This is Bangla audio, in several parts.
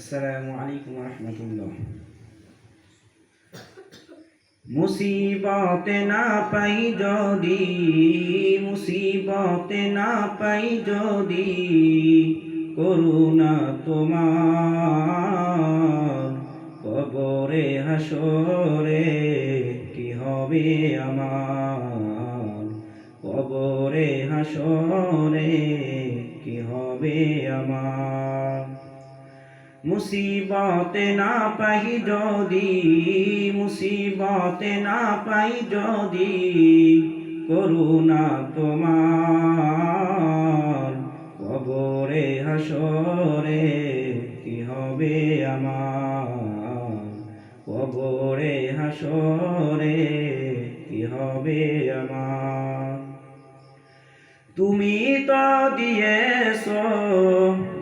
আসসালামু আলাইকুম রহমতুল্লাহ। মুসিবতে না পাই যদি, মুসিবতে না পাই যদি, করুণা তোমার, কবরে, হাসরে কি হবে আমার? কবরে, হাসরে কি হবে আমার? মুসিবতে না পাই যদি, মুসিবতে না পাই যদি, করুণা তোমার, কবরে, হাসরে কি হবে আমার? কবরে, হাসরে কি হবে আমার? তুমি তো দিয়েছ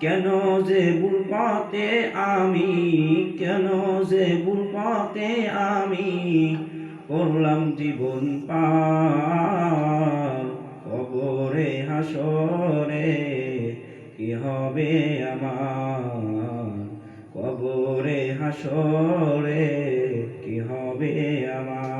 কেন যে ভুল পথে আমি? কেন যে ভুল পথে আমি? করলাম জীবন পার কবরে, হাসরে। কি হবে আমার? কবরে, হাসরে। কি হবে আমার?